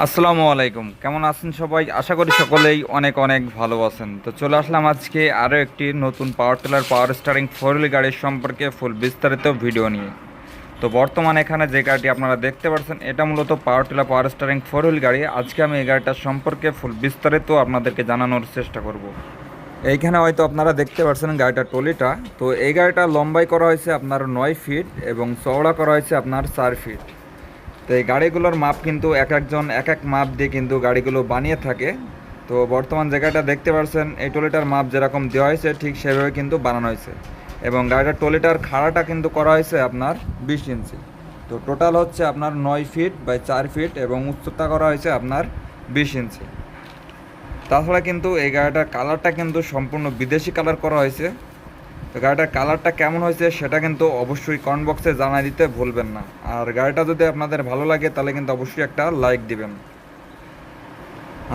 আসসালামু আলাইকুম। কেমন আছেন সবাই? আশা করি সকলেই অনেক অনেক ভালো আছেন। তো চলে আসলাম আজকে আরও একটি নতুন power tiller power steering four wheel গাড়ির সম্পর্কে ফুল বিস্তারিত ভিডিও নিয়ে। তো বর্তমানে এখানে যে গাড়িটি আপনারা দেখতে পাচ্ছেন এটা মূলত power tiller power steering four wheel গাড়ি। আজকে আমি এই গাড়িটার সম্পর্কে ফুল বিস্তারিত আপনাদেরকে জানানোর চেষ্টা করব। এইখানে হয়তো আপনারা দেখতে পাচ্ছেন গাড়িটার টলিটা। তো এই গাড়িটা লম্বাই করা হয়েছে আপনার নয় ফিট এবং চওড়া করা হয়েছে আপনার চার ফিট তো এই গাড়িগুলোর মাপ কিন্তু এক একজন, এক এক মাপ দিয়ে কিন্তু গাড়িগুলো বানিয়ে থাকে। তো বর্তমান জায়গাটা দেখতে পাচ্ছেন এই টলিটার মাপ যেরকম দেওয়া হয়েছে, ঠিক সেভাবে কিন্তু বানানো হয়েছে। এবং গাড়িটার টলিটার খাড়াটা কিন্তু করা হয়েছে আপনার বিশ ইঞ্চি। তো টোটাল হচ্ছে আপনার নয় ফিট বাই চার ফিট এবং উচ্চতা করা হয়েছে আপনার বিশ ইঞ্চি। তাছাড়া কিন্তু এই গাড়িটার কালারটা কিন্তু সম্পূর্ণ বিদেশি কালার করা হয়েছে। তো গাড়িটার কালারটা কেমন হয়েছে সেটা কিন্তু অবশ্যই কমেন্ট বক্সে জানাই দিতে ভুলবেন না। আর গাড়িটা যদি আপনাদের ভালো লাগে তাহলে কিন্তু অবশ্যই একটা লাইক দিবেন।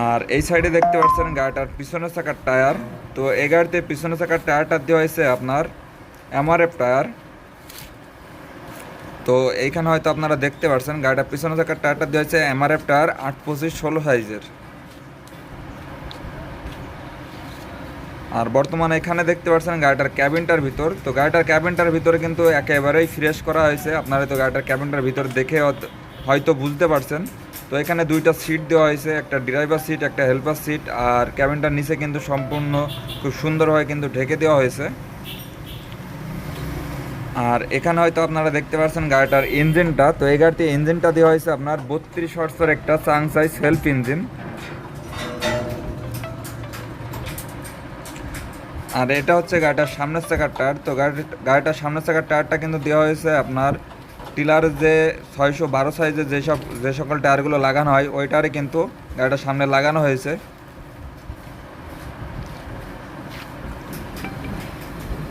আর এই সাইডে দেখতে পাচ্ছেন গাড়িটার পিছনে থাকার টায়ার তো এই গাড়িতে পিছনে থাকার টায়ারটা দেওয়া হয়েছে আপনার এমআরএফ টায়ার তো এইখানে হয়তো আপনারা দেখতে পাচ্ছেন গাড়িটার পিছনে থাকার টায়ারটা দেওয়া হয়েছে এমআরএফ টায়ার আট পঁচিশ ষোলো সাইজের আর বর্তমানে এখানে দেখতে পাচ্ছেন গাড়িটার ক্যাবিনটার ভিতর। তো গাড়িটার ক্যাবিনটার ভিতরে কিন্তু একেবারেই ফ্রেশ করা হয়েছে। আপনারা তো গাড়িটার ক্যাবিনটার ভিতর দেখে হয়তো- বুঝতে পারছেন। তো এখানে দুইটা সিট দেওয়া হয়েছে, একটা ড্রাইভার সিট একটা হেল্পার সিট আর ক্যাবিনটার নিচে কিন্তু সম্পূর্ণ খুব সুন্দরভাবে কিন্তু ঢেকে দেওয়া হয়েছে। আর এখানে হয়তো আপনারা দেখতে পাচ্ছেন গাড়িটার ইঞ্জিনটা তো এই গাড়িতে ইঞ্জিনটা দেওয়া হয়েছে আপনার বত্রিশ হর্সের একটা চাং সাইজ সেলফ ইঞ্জিন আর এটা হচ্ছে গাড়িটার সামনের চাকার টায়ার তো গাড়ি গাড়িটার সামনের চাকার টায়ারটা কিন্তু দেওয়া হয়েছে আপনার টিলার যে ছয়শো বারো সাইজের যেসব যে সকল টায়ারগুলো লাগানো হয় ওই টায়ারে কিন্তু গাড়িটার সামনে লাগানো হয়েছে।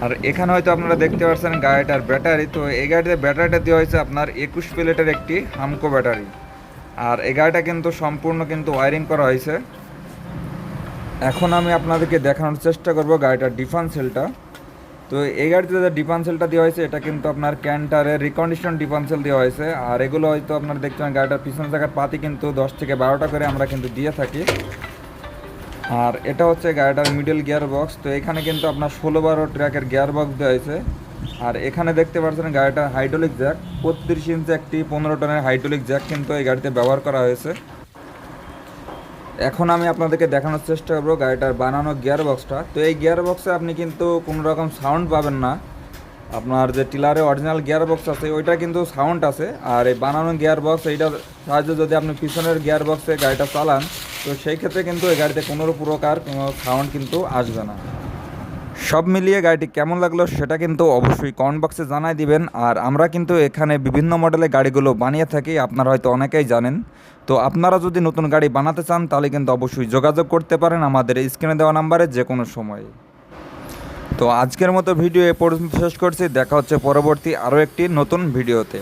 আর এখানে হয়তো আপনারা দেখতে পাচ্ছেন গাড়িটার ব্যাটারি, তো এই গাড়িতে ব্যাটারিটা দেওয়া হয়েছে আপনার একুশ প্লেটের একটি হামকো ব্যাটারি। আর এই গাড়িটা কিন্তু সম্পূর্ণ কিন্তু ওয়ারিং করা হয়েছে। এখন আমি আপনাদেরকে দেখানোর চেষ্টা করব গাড়িটার ডিফান্সেলটা তো এই গাড়িতে যে ডিফান্সেলটা দেওয়া হয়েছে, এটা কিন্তু আপনার ক্যান্টারের রিকন্ডিশন ডিফান্সেল দেওয়া হয়েছে। আর এগুলো হয়তো আপনারা দেখছেন গাড়িটার পিছনে থাকার পাতি কিন্তু দশ থেকে বারোটা করে আমরা কিন্তু দিয়ে থাকি। আর এটা হচ্ছে গাড়িটার মিডল গিয়ার বক্স তো এখানে কিন্তু আপনার ষোলো বারো ট্র্যাকের গিয়ার বক্স দেওয়া হয়েছে। আর এখানে দেখতে পাচ্ছেন গাড়িটার হাইড্রোলিক জ্যাক বত্রিশ ইঞ্চি একটি পনেরো টনের হাইড্রোলিক জ্যাক কিন্তু এই গাড়িতে ব্যবহার করা হয়েছে। এখন আমি আপনাদেরকে দেখানোর চেষ্টা করব গাড়িটার বানানো গিয়ার বক্সটা তো এই গিয়ার বক্সে আপনি কিন্তু কোনো রকম সাউন্ড পাবেন না। আপনার যে টিলারে অরিজিনাল গিয়ার বক্স আছে, ওইটা কিন্তু সাউন্ড আছে। আর এই বানানো গিয়ার বক্স এইটার সাহায্যে যদি আপনি পিছনের গিয়ার বক্সে গাড়িটা চালান, তো সেই ক্ষেত্রে কিন্তু এই গাড়িতে কোনো প্রকার কোনো সাউন্ড কিন্তু আসবে না। সব মিলিয়ে গাড়িটি কেমন লাগল সেটা কিন্তু অবশ্যই কমেন্ট বক্সে জানাই দিবেন। আর আমরা কিন্তু এখানে বিভিন্ন মডেলের গাড়িগুলো বানিয়ে থাকি, আপনারা হয়তো অনেকেই জানেন। তো আপনারা যদি নতুন গাড়ি বানাতে চান, তাহলে কিন্তু অবশ্যই যোগাযোগ করতে পারেন আমাদের স্ক্রিনে দেওয়া নাম্বারে যে কোনো সময়ে। তো আজকের মতো ভিডিও এ পর্যন্ত শেষ করছি। দেখা হচ্ছে পরবর্তী আরও একটি নতুন ভিডিওতে।